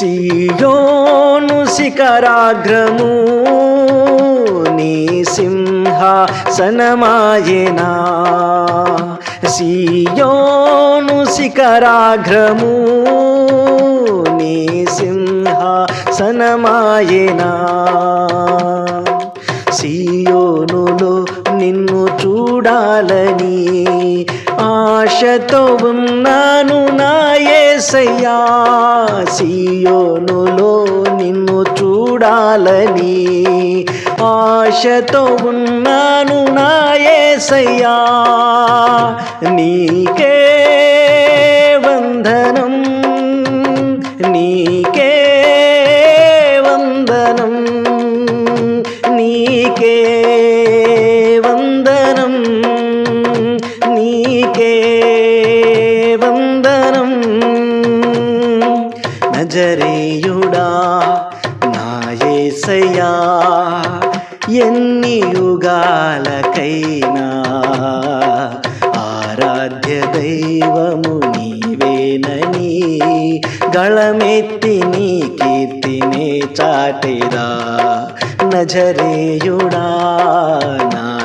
సియోను శిఖరాగ్రము నీ సింహాసనమాయనా? సియోను శిఖరాగ్రము నీ సింహాసనమాయనా? సియోనులో నిన్ను చూడాలని ఆశతో ఉన్నాను నా యేసయ్యా సియోనులో నిన్ను చూడాలని ఆశతో ఉన్నాను నా యేసయ్యా నీకే వందనం నీకే వందనం నీకే నీకే వందనం. నజరేయుడా నాయసయా ఎన్ని యుగాలకైనా ఆరాధ్య దైవము నీవేనని గళమెత్తి నీ కీర్తినే చాటిరా. నజరేయుడా నా